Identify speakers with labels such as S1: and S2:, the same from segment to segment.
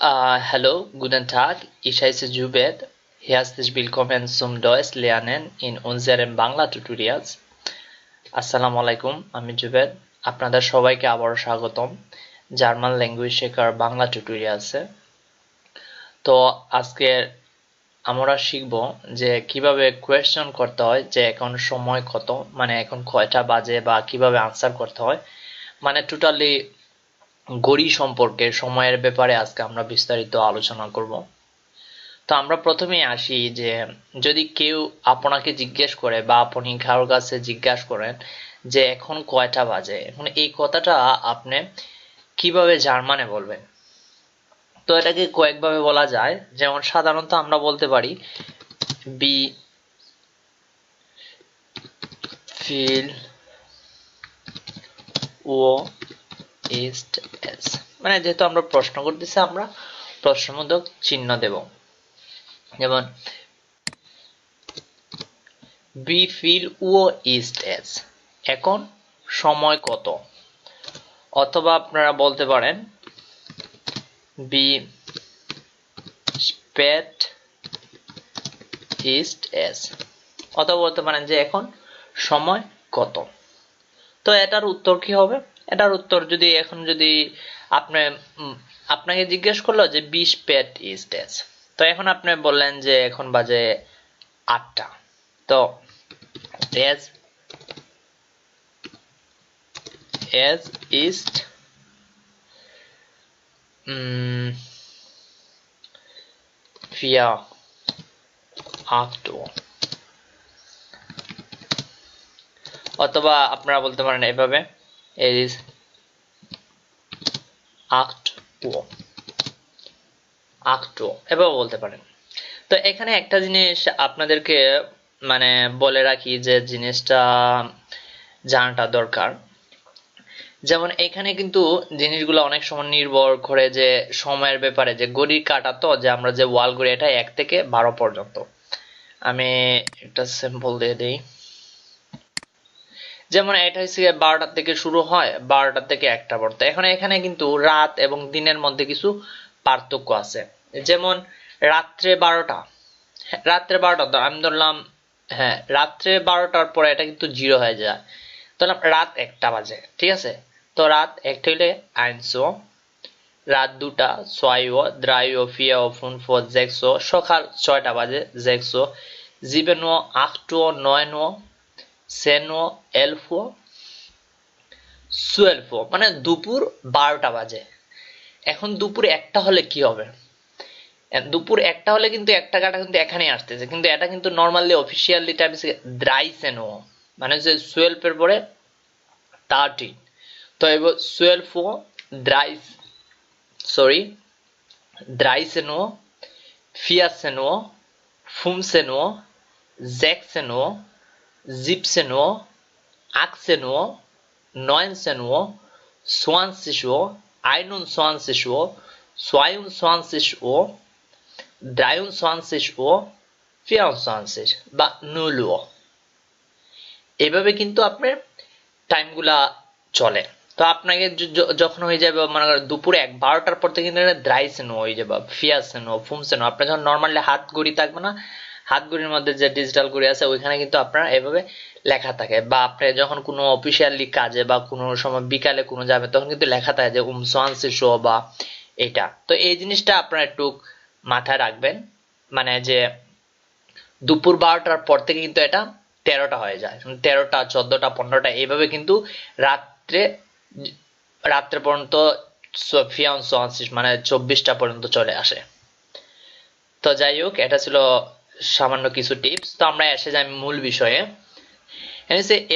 S1: Äh, hallo, guten Tag. Ich heiße Jubed. Herzlich willkommen zum Deutsch lernen in unseren Bangla Tutorials. আসসালামু আলাইকুম আমি জুবেদ আপনাদের সবাইকে আবারও স্বাগতম জার্মান ল্যাঙ্গুয়েজ শেখার বাংলা টিউটোরিয়ালসে তো আজকে আমরা শিখব যে কীভাবে কোয়েশ্চন করতে হয় যে এখন সময় কত মানে এখন কয়টা বাজে বা কীভাবে আনসার করতে হয় মানে টোটালি গড়ি সম্পর্কে সময়ের ব্যাপারে আজকে আমরা বিস্তারিত আলোচনা করব। তো আমরা প্রথমেই আসি যে, যদি কেউ আপনাকে জিজ্ঞেস করে বা আপনি কারোর কাছে জিজ্ঞাসা করেন যে এখন কয়টা বাজে এখন এই কথাটা আপনি কীভাবে জার্মানে বলবেন? তো এটাকে কয়েকভাবে বলা যায়। যেমন সাধারণত আমরা বলতে পারি বি ফিল ও ইস্ট এস মানে যেহেতু আমরা প্রশ্ন করতেছি, আমরা প্রশ্নবোধক চিহ্ন দেব। যেমন বি ফিল ও ইস্ট এস এখন সময় কত? অথবা আপনারা বলতে পারেন বি স্পেট ইস্ট এস অথবা বলতে পারেন যে এখন সময় কত? তো এটার উত্তর কি হবে? এটার উত্তর যদি এখন যদি আপনি আপনাকে জিজ্ঞেস করল যে বিশ পেট ইজ ডেস তো এখন আপনি বললেন যে এখন বাজে আটটা। তো এজ এজ ইস্ট vier acht অথবা আপনারা বলতে পারেন এভাবে। It is acht Uhr এভাবে বলতে পারেন। তো এখানে একটা জিনিস আপনাদেরকে মানে বলে রাখি যে জিনিসটা জানাটা দরকার। যেমন এখানে কিন্তু জিনিসগুলো অনেক সময় নির্ভর করে যে সময়ের ব্যাপারে, যে গড়ির কাটা তো, যে আমরা যে ওয়াল গড়ি এটা এক থেকে বারো পর্যন্ত। আমি একটা স্যাম্পল দিয়ে দিই। যেমন এটা হচ্ছে বারোটার থেকে শুরু হয় বারোটা থেকে একটা পর্যন্ত। এখন এখানে কিন্তু রাত এবং দিনের মধ্যে কিছু পার্থক্য আছে। যেমন রাত্রে বারোটা রাত্রে বারোটা আমি ধরলাম হ্যাঁ রাত্রে বারোটার পরে এটা কিন্তু জিরো হয়ে যায়। ধরলাম রাত একটা বাজে, ঠিক আছে? তো রাত একটা হইলে আইনশো রাত দুটা, ছয় ও দ্রাই ও ফিয়া ও, ফুন ফো, জেক্সো সকাল ছয়টা বাজে, জেক্সো ও আট ও নয় ও সেনো, এলফো, সুয়েলফো মানে দুপুর বারোটা বাজে। এখন দুপুর একটা হলে কি হবে? দুপুর একটা হলে কিন্তু একটা কাটা কিন্তু এখানে আসতেছে। কিন্তু এটা কিন্তু নর্মালি অফিসিয়ালি টাইম দ্রাই সেনো। মানে যে সুয়েলফের পরে থার্টিন তো এবার সুয়েলফো দ্রাই সরি দ্রাই সেনো ফিয়াসেনো ফুমসেনো জেকসেনো জিপসেনো আকসেনো নয়েনসেনো সোয়ানসিসো আইনুন সোয়ানসিসো সোয়ায়ুন সোয়ানসিসো ড্রায়ুন সোয়ানসিসো ফিয়ান সোয়ানসিস বা নুলুও এভাবে কিন্তু আপনার টাইমগুলা চলে। তো আপনাকে যখন হয়ে যাবে, মনে করেন দুপুরে এক বারোটার পর থেকে কিন্তু দ্রাইসেনো হয়ে যাবে ফিয়াসেনো ফুমসেনো আপনার যখন নর্মালি হাত ঘড়ি থাকবে না হাত ঘড়ির মধ্যে যে ডিজিটাল ঘড়ি আছে, ওইখানে কিন্তু আপনার এভাবে লেখা থাকে। বা আপনি যখন কোনো অফিসিয়ালি কাজে বা কোনো সময় বিকালে কোনো যাবে, তখন কিন্তু লেখা থাকে যে উম সোয়ানসি শো বা এটা। তো এই জিনিসটা আপনারা একটু মাথায় রাখবেন। মানে যে দুপুর বারোটার পর থেকে কিন্তু এটা তেরোটা হয়ে যায়। তেরোটা, চোদ্দটা, পনেরোটা, এইভাবে কিন্তু রাত্রে রাত্রে পর্যন্ত ফিয়ান সোয়ানসিস মানে চব্বিশটা পর্যন্ত চলে আসে। তো যাই হোক, এটা ছিল সামান্য কিছু টিপস তো আমরা এসে যাই মূল বিষয়ে।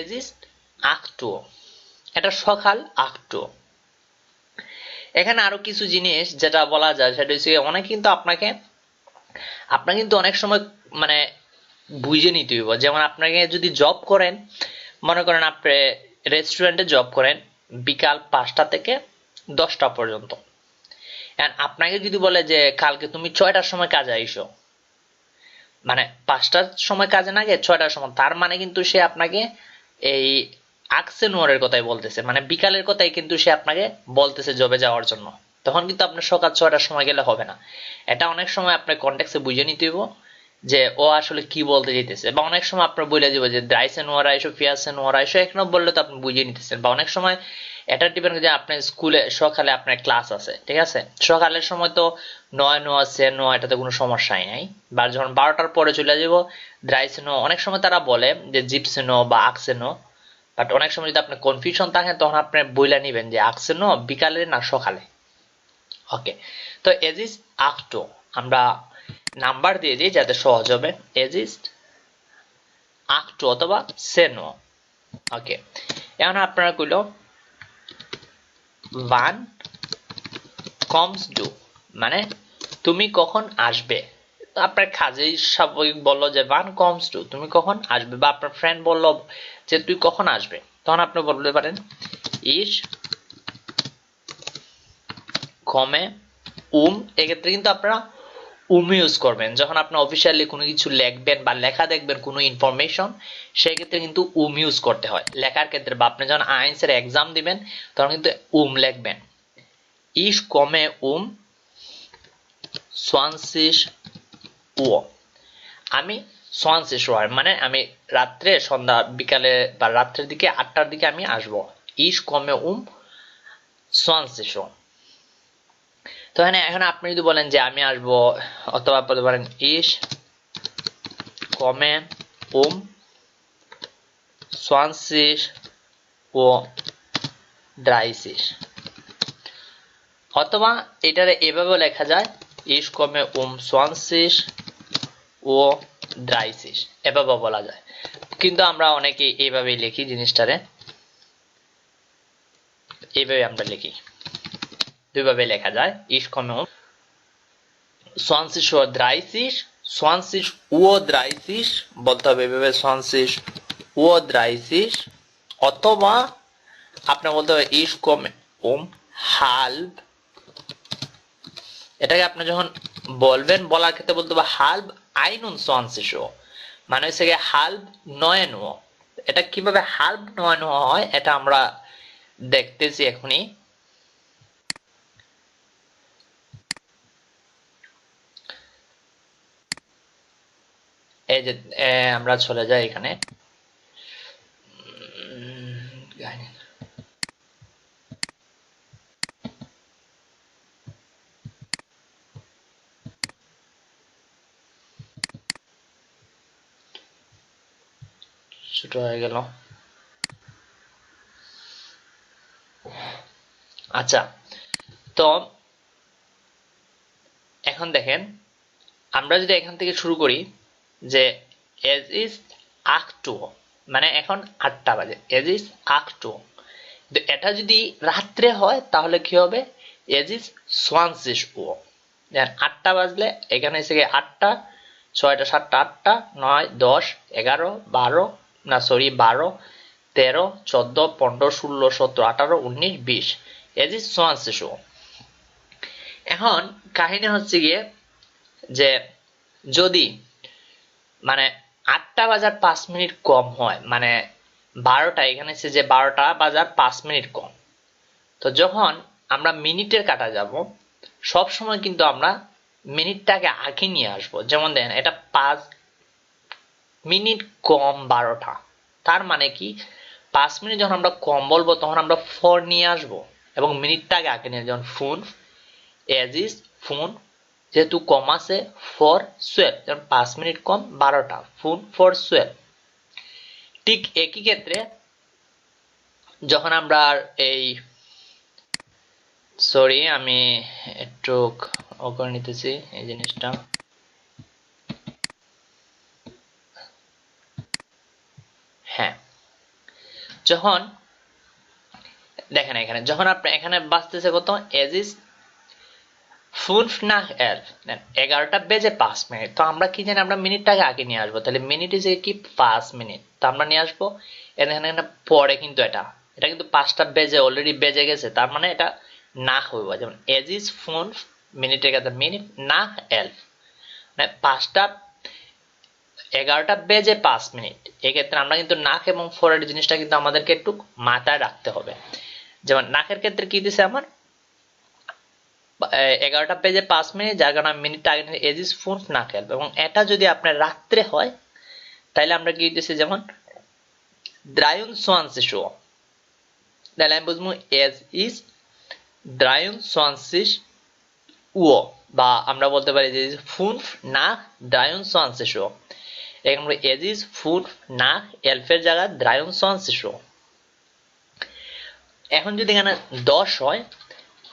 S1: এজিস্ট আক্টো এটা সকাল আক্টো এখানে আরও কিছু জিনিস যেটা বলা যায়, সেটা হচ্ছে অনেক কিন্তু আপনাকে আপনার কিন্তু অনেক সময় মানে বুঝে নিতে হইব। যেমন আপনাকে যদি জব করেন, মনে করেন আপনি রেস্টুরেন্টে জব করেন বিকাল পাঁচটা থেকে দশটা পর্যন্ত। আপনাকে যদি বলে যে, কালকে তুমি ছয়টার সময় কাজে আইসো। মানে পাঁচটার সময় কাজে না গিয়ে ছয়টার সময়, তার মানে কিন্তু সে আপনাকে এই আকসেনুয়ারের কথাই বলতেছে মানে বিকালের কথাই কিন্তু সে আপনাকে বলতেছে জবে যাওয়ার জন্য। তখন কিন্তু আপনার সকাল ছয়টার সময় গেলে হবে না। এটা অনেক সময় আপনার কন্টেক্সে বুঝে নিতে হইব যে ও আসলে কি বলতে চাইতেছে বা অনেক সময় আপনার বলে দিব যে দ্রাইসেন ওয়ারা এসো ফিয়াসেন ওয়ারা এসো এক নম্বর বললে তো আপনি বুঝে নিতেছেন। বা অনেক সময় এটা ডিপেন্ড যে আপনার স্কুলে সকালে আপনার ক্লাস আছে, ঠিক আছে? সকালের সময় তো নয়, নোয়া সেন নোয়া এটাতে কোনো সমস্যাই নাই। বা যখন বারোটার পরে চলে যাব দ্রাইসেনো অনেক সময় তারা বলে যে জিপসেনো বা আকসেনো বাট অনেক সময় যদি আপনার কনফিউশন থাকে, তখন আপনি বইলা নিবেন যে আকসেনো বিকালে না সকালে। ওকে তো এজ এজিস আক্টো আমরা নাম্বার দিয়ে দিই যাতে সহজ হবে। এজ এজিস্ট আক্টো অথবা সেনো ওকে এখন আপনারা কইল ওয়ান কমস ডু মানে তুমি কখন আসবে? আপনার কাজেই স্বাভাবিক বলল যে ওয়ান কমস টু তুমি কখন আসবে? বা আপনার ফ্রেন্ড বলল যে তুই কখন আসবে? তখন আপনি বলতে পারেন, ইস, কমে উম, এক্ষেত্রে কিন্তু আপনারা উম ইউজ করবেন। যখন আপনি অফিসিয়ালি কোনো কিছু লিখবেন বা লেখা দেখবেন, কোনো ইনফরমেশন সেই ক্ষেত্রে কিন্তু উম ইউজ করতে হয়। লেখার ক্ষেত্রে বা আপনি যখন আইনসের এক্সাম দিবেন, তখন কিন্তু উম লিখবেন। ইস কমে উম সোয়ানসিস ও। আমি সোয়ানসিস ওয়ার মানে আমি রাত্রে, সন্ধ্যা, বিকালে বা রাত্রের দিকে, আটটার দিকে আমি আসব। ইস কমে উম সোয়ানসিস ও। তো এখানে এখন আপনি যদি বলেন যে আমি আসব, অথবা বলতে পারেন, ইস, কমে, উম, সোয়ানসিস ও ড্রাইসিস। অথবা এটারে এভাবেও লেখা যায়, ইস, কমে, উম, সোয়ানসিস ও ড্রাইসিস। এভাবে বলা যায়। কিন্তু আমরা অনেকে এইভাবেই লিখি জিনিসটারে। এইভাবে আমরা লিখি। দুইভাবে লেখা যায়, ইস কমে উম সোয়ানসিস ও ড্রাইসিস সোয়ানসিস ও ড্রাইসিস বলতে হবে এভাবে সোয়ানসিস ও ড্রাইসিস অথবা আপনার বলতে হবে ইস উম হাল্ব। এটাকে আপনি যখন বলবেন, বলার ক্ষেত্রে বলতে হবে হাল্ব আইনুন সোয়ানসিসো মানে হচ্ছে গিয়ে হাল্ব নয় নো এটা কীভাবে হাল্ব নয় নো হয়, এটা আমরা দেখতেছি এখনই। এই যে আমরা চলে যাই এখানে। ছোট হয়ে গেল। আচ্ছা তো এখন দেখেন, আমরা যদি এখান থেকে শুরু করি যে এজ ইজ আক টু মানে এখন আটটা বাজে। এজ ইজ আক টু এটা যদি রাত্রে হয়, তাহলে কি হবে? এজ ইজ সোয়ানসিস ও। আটটা বাজলে এখানে এসে গিয়ে আটটা, ছয়টা, সাতটা, আটটা, নয়, দশ, এগারো, বারো, না সরি বারো, তেরো, চোদ্দ, পনেরো, ষোলো, সতেরো, আঠারো, উনিশ, বিশ। এজ ইজ সোয়ানসিস ও। এখন কাহিনী হচ্ছে গিয়ে যে যদি মানে আটটা বাজার পাঁচ মিনিট কম হয়। মানে বারোটা, এখানে সে যে বারোটা বাজার পাঁচ মিনিট কম। তো যখন আমরা মিনিটের কাটা যাব, সব সময় কিন্তু আমরা মিনিটটাকে আগে নিয়ে আসব। যেমন দেখেন, এটা পাঁচ মিনিট কম বারোটা। তার মানে কি? পাঁচ মিনিট যখন আমরা কম বলব, তখন আমরা ফোর নিয়ে আসব এবং মিনিটটাকে আগে নিয়ে যেমন ফোন এজ ইজ ফোন যেহেতু কম আছে ফর সোয়েল যেমন পাঁচ মিনিট কম, বারোটা ফোন ফর সোয়েল ঠিক একই ক্ষেত্রে যখন আমরা এই সরি আমি একটু ও করে নিতেছি এই জিনিসটা। হ্যাঁ। যখন, দেখেন এখানে, যখন আপনি এখানে বাঁচতেছে কত? এজ ইজ ফুনফ না এলফ এগারোটা বেজে পাঁচ মিনিট। তো আমরা কি জানি, আমরা মিনিটটাকে আগে নিয়ে আসব। তাহলে মিনিট ইজ কি? পাঁচ মিনিট। তো আমরা নিয়ে আসব। এখানে পরে কিন্তু এটা। এটা কিন্তু পাঁচটা বেজে অলরেডি বেজে গেছে। তার মানে এটা না হইব। যেমন এজ ইজ ফোন মিনিটের কাছে মিনিট, না এলফ মানে পাঁচটা, এগারোটা বেজে পাঁচ মিনিট। এক্ষেত্রে আমরা কিন্তু নাক এবং ফোরের জিনিসটা কিন্তু আমাদেরকে একটু মাথায় রাখতে হবে। যেমন, নাকের ক্ষেত্রে কি দিছে আমার? এগারোটা পেজে পাঁচ মিনিট, যার কারণে আমি মিনিটটা আগে এজ ইজ ফোন না খেলব এবং এটা যদি আপনার রাত্রে হয় তাহলে আমরা কি দিতেছি যেমন, দ্রায়ুন সোয়ানসি শো। তাহলে আমি বুঝব এজ ইজ দ্রায়ুন সোয়ানসিস উও বা আমরা বলতে পারি যে ফুনফ না দ্রায়ুন সোয়ানসি শো। এখন এজ ইজ ফুনফ না এলফের জায়গায় দ্রায়ুন সোয়ানসি শো। এখন যদি এখানে দশ হয়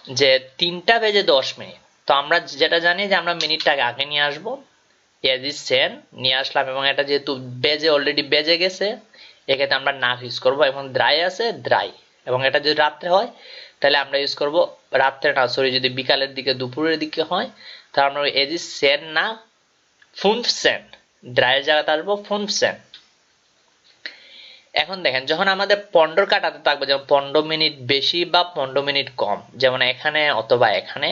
S1: যে তিনটা বেজে দশ মিনিট। তো আমরা যেটা জানি যে আমরা মিনিটটাকে আগে নিয়ে আসব। এজ ইজ সেন, নিয়ে আসলাম এবং এটা যেহেতু বেজে অলরেডি বেজে গেছে, এক্ষেত্রে আমরা নাক ইউজ করব এবং দ্রাই আছে দ্রাই এবং এটা যদি রাত্রে হয়, তাহলে আমরা ইউজ করব রাত্রে না সরি যদি বিকালের দিকে, দুপুরের দিকে হয়, তাহলে আমরা এজ সেন না, ফুনফ সেন। ড্রাইয়ের জায়গাতে আসব, ফুনফ সেন। এখন দেখেন, যখন আমাদের পনেরো কাটাতে থাকবে, যেমন পনেরো মিনিট বেশি বা পনেরো মিনিট কম, যেমন এখানে অথবা এখানে,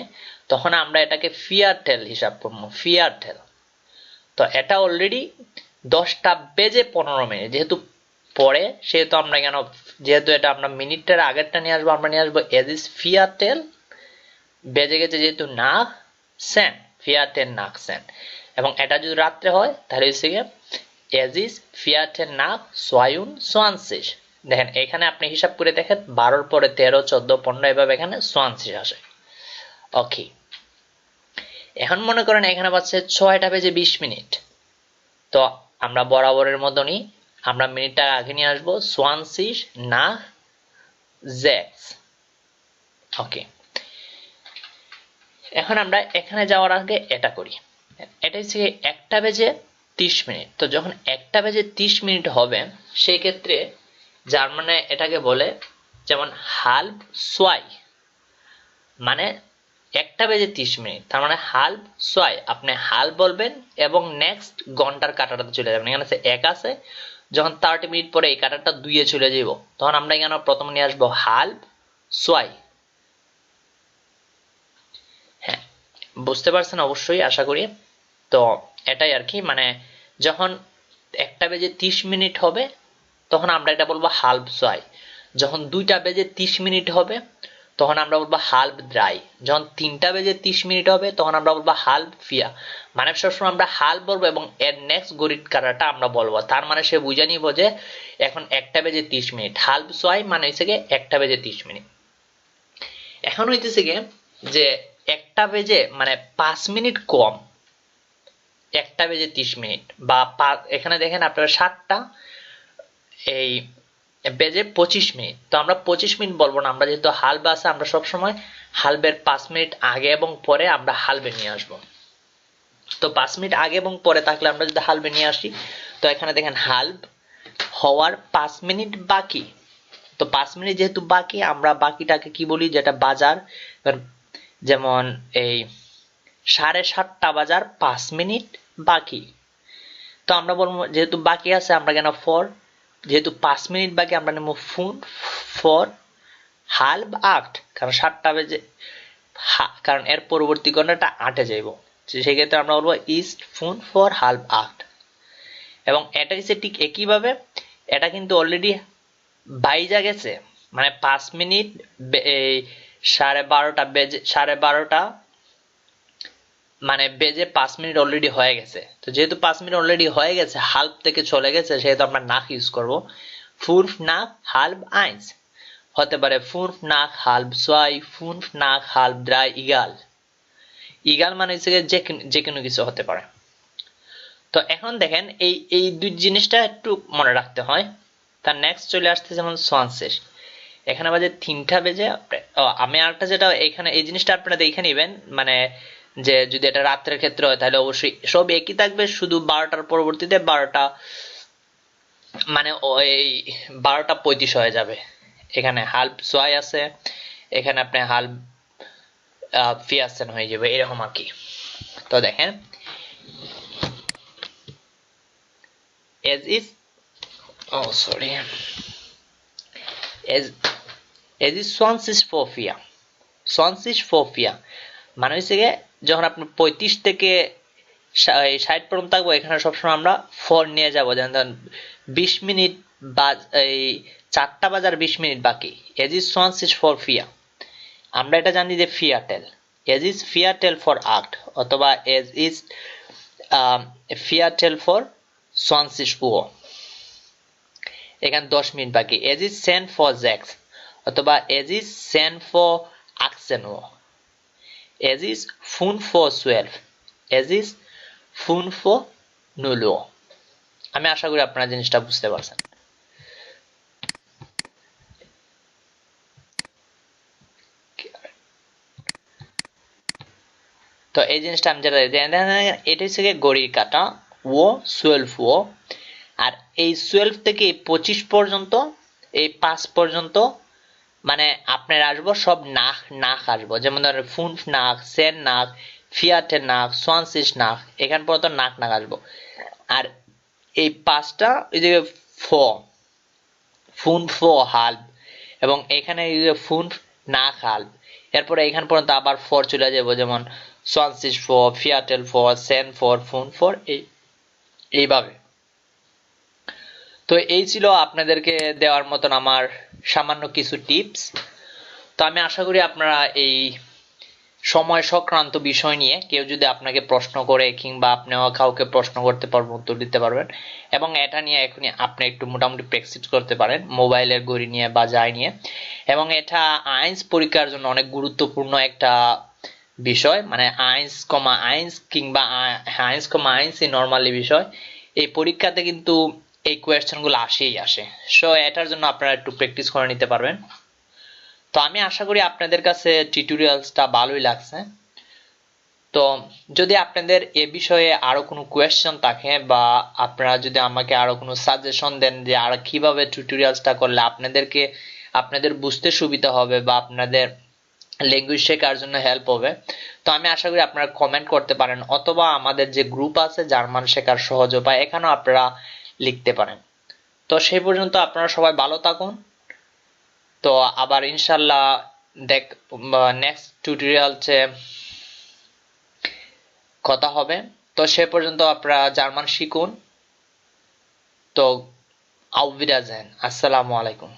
S1: তখন আমরা এটাকে ফিয়ার টেল হিসাব করব ফিয়ার টেল তো এটা অলরেডি দশটা বেজে পনেরো মিনিট, যেহেতু পরে, সেহেতু আমরা কেন, যেহেতু এটা আমরা মিনিটটার আগেরটা নিয়ে আসব, আমরা নিয়ে আসব এজ ইস ফিয়ার টেল বেজে গেছে যেহেতু নাক সেন ফিয়ার টেল নাক সেন এবং এটা যদি রাত্রে হয়, তাহলে হচ্ছে গিয়ে এজিস ফিয়াটের নাক সোয়ায়ুন সোয়ানসিস। দেখেন, এখানে আপনি হিসাব করে দেখেন, বারোর পরে তেরো, চোদ্দ, পনেরো, এভাবে এখানে সোয়ানসিস আসে। ওকে। এখন মনে করেন এখানে পাচ্ছে ছয়টা বেজে বিশ মিনিট। তো আমরা বরাবরের মতনই আমরা মিনিটটা আগে নিয়ে আসব, সোয়ানসিস না জেক্স। ওকে। এখন আমরা এখানে যাওয়ার আগে এটা করি। এটা হচ্ছে একটা বেজে তিরিশ মিনিট। তো যখন একটা বেজে তিরিশ মিনিট হবে, সেই ক্ষেত্রে যার মানে এটাকে বলে যেমন হাল্প সোয়াই। মানে একটা বেজে তিরিশ মিনিট। তার মানে হাল্প সোয়াই। আপনি হাল বলবেন এবং নেক্সট ঘণ্টার কাটাটাতে চলে যাবেন। এখানে আছে এক আছে। যখন থার্টি মিনিট পরে এই কাটারটা দুইয়ে চলে যাব তখন আমরা এখানে প্রথম নিয়ে আসব হাল্প সোয়াই। হ্যাঁ বুঝতে পারছেন অবশ্যই, আশা করি। তো এটাই আর কি মানে যখন একটা বেজে তিরিশ মিনিট হবে, তখন আমরা এটা বলব হাল্প সোয়াই যখন দুইটা বেজে তিরিশ মিনিট হবে, তখন আমরা বলব হাল্প দ্রাই যখন তিনটা বেজে তিরিশ মিনিট হবে, তখন আমরা বলব হাল্প ফিয়া মানে সবসময় আমরা হাল বলব এবং এর নেক্সট গরিট কাটাটা আমরা বলব। তার মানে সে বুঝে নিব যে এখন একটা বেজে তিরিশ মিনিট। হাল্প সোয়াই মানে হচ্ছে গিয়ে একটা বেজে তিরিশ মিনিট। এখন হইতেছে গিয়ে যে একটা বেজে মানে পাঁচ মিনিট কম একটা বেজে তিরিশ মিনিট বা এখানে দেখেন আপনারা সাতটা, এই বেজে পঁচিশ মিনিট। তো আমরা পঁচিশ মিনিট বলব না, আমরা যেহেতু হালবে আছে, আমরা সবসময় হালবের পাঁচ মিনিট আগে এবং পরে আমরা হালবে নিয়ে আসব। তো পাঁচ মিনিট আগে এবং পরে থাকলে আমরা যদি হালবে নিয়ে আসি, তো এখানে দেখেন হালব হওয়ার পাঁচ মিনিট বাকি। তো পাঁচ মিনিট যেহেতু বাকি, আমরা বাকিটাকে কি বলি, যেটা বাজার যেমন এই সাড়ে সাতটা বাজার পাঁচ মিনিট বাকি। তো আমরা বলব, যেহেতু বাকি আছে, আমরা কেন ফর যেহেতু পাঁচ মিনিট বাকি, আমরা নেব ফুন ফর হালব আট। কারণ সাতটা বেজে কারণ এর পরবর্তী ঘন্টাটা আটে যাইব। সেক্ষেত্রে আমরা বলব ইস্ট ফুন ফর হালব আট। এবং এটা হচ্ছে ঠিক একইভাবে, এটা কিন্তু অলরেডি বাইজা গেছে। মানে পাঁচ মিনিট সাড়ে বারোটা বেজে সাড়ে বারোটা মানে বেজে পাঁচ মিনিট অলরেডি হয়ে গেছে। তো যেহেতু পাঁচ মিনিট অলরেডি হয়ে গেছে হাল্প থেকে চলে গেছে, সেহেতু আমরা নাক ইউজ করব। ফুরফ নাক, হাল্ব আইন্স। হতে পারে ফুরফ নাক, হাল্ব সোয়াই ফুরফ নাক, হাল্ব দ্রাই, ইগাল। ইগাল মানে হচ্ছে যে যে কোনো কিছু হতে পারে। তো এখন দেখেন এই এই দুই জিনিসটা একটু মনে রাখতে হয়। তার নেক্সট চলে আসতে যেমন সোয়ানসেস এখানে বাজে তিনটা বেজে আমি আরেকটা যেটা এখানে এই জিনিসটা আপনারা দেখে নেবেন। মানে যে যদি এটা রাত্রের ক্ষেত্রে হয়, তাহলে অবশ্যই সব একই থাকবে, শুধু বারোটার পরবর্তীতে বারোটা মানে ওই বারোটা পঁয়ত্রিশ হয়ে যাবে। এখানে হাল্প সোয়াই আছে, এখানে আপনি হাল্প ফিয়াসেন হয়ে যাবে, এরকম আর কি। তো দেখেন এজ ইজ ও সরি এজ এজ ইজ সোয়ানসিস ফোফিয়া সোয়ানসিস ফোফিয়া মানে হচ্ছে গিয়ে যখন আপনি পঁয়ত্রিশ থেকে ষাট পর্যন্ত থাকব, এখানে সবসময় আমরা ফোর নিয়ে যাব। যেমন ধরেন, বিশ মিনিট বা এই চারটা বাজার বিশ মিনিট বাকি। এজ ইজ সোয়ানস ইজ ফর ফিয়া আমরা এটা জানি যে ফিয়াটেল এজ ইজ ফিয়ারটেল ফর আক্ট অথবা এজ ইজ ফিয়ারটেল ফর সোয়ানসিস ও এখানে দশ মিনিট বাকি। এজ ইজ সেন্ট ফর জ্যাক্স অথবা এজ ইজ সেন্ড ফর আকসেন ও এজ ইজ ফুন ফর সুয়েলভ এজ ইজ ফুন ফর নুলো আমি আশা করি আপনারা জিনিসটা বুঝতে পারছেন। তো এই জিনিসটা আমি যেটা এটা হচ্ছে গড়ির কাটা, ও টুয়েলভ ও। আর এই টুয়েলভ থেকে পঁচিশ পর্যন্ত, এই পাঁচ পর্যন্ত মানে আপনার আসব, সব নাক নাক আসব। যেমন ধরেন, ফুন নাক, সেন নাক, ফিয়াটের নাক, সোয়ানসিস নাক, এখান পর্যন্ত নাক নাক আসব। আর এই পাঁচটা ওই যে ফ, ফুন, ফ হাল এবং এখানে ফুন, নাক হাল এরপরে এখান পর্যন্ত আবার ফর চলে যাব। যেমন সোয়ানসিস ফর ফিয়াটেল ফর সেন ফর ফুন ফর এই, এইভাবে। তো এই ছিল আপনাদেরকে দেওয়ার মতন আমার সামান্য কিছু টিপস তো আমি আশা করি আপনারা এই সময় সংক্রান্ত বিষয় নিয়ে কেউ যদি আপনাকে প্রশ্ন করে কিংবা আপনিও কাউকে প্রশ্ন করতে পারবেন, উত্তর দিতে পারবেন এবং এটা নিয়ে এখনই আপনি একটু মোটামুটি প্র্যাকটিস করতে পারেন মোবাইলের ঘড়ি নিয়ে বা যাই নিয়ে। এবং এটা আইনস পরীক্ষার জন্য অনেক গুরুত্বপূর্ণ একটা বিষয় মানে আইন্স কমা আইন্স কিংবা আইন্স কমা আইন্স এই নর্মালি বিষয়। এই পরীক্ষাতে কিন্তু এই কোয়েশ্চেনগুলো আসেই আসে। সো এটার জন্য আপনারা একটু প্র্যাকটিস করে নিতে পারবেন। তো আমি আশা করি আপনাদের কাছে টিউটোরিয়ালসটা ভালোই লাগছে। তো যদি আপনাদের এ বিষয়ে আরও কোনো কোয়েশ্চেন থাকে বা আপনারা যদি আমাকে আরও কোনো সাজেশন দেন যে আর কীভাবে টিউটোরিয়ালসটা করলে আপনাদেরকে, আপনাদের বুঝতে সুবিধা হবে বা আপনাদের ল্যাঙ্গুয়েজ শেখার জন্য হেল্প হবে, তো আমি আশা করি আপনারা কমেন্ট করতে পারেন। অথবা আমাদের যে গ্রুপ আছে, জার্মান শেখার সহজ উপায়, এখানেও আপনারা লিখতে পারেন। তো সেই পর্যন্ত আপনারা সবাই ভালো থাকুন। তো আবার ইনশাল্লাহ দেখ নেক্সট টিউটোরিয়ালসে কথা হবে। তো সে পর্যন্ত আপনারা জার্মান শিখুন। তো আউবিরাজেন আসসালামু আলাইকুম।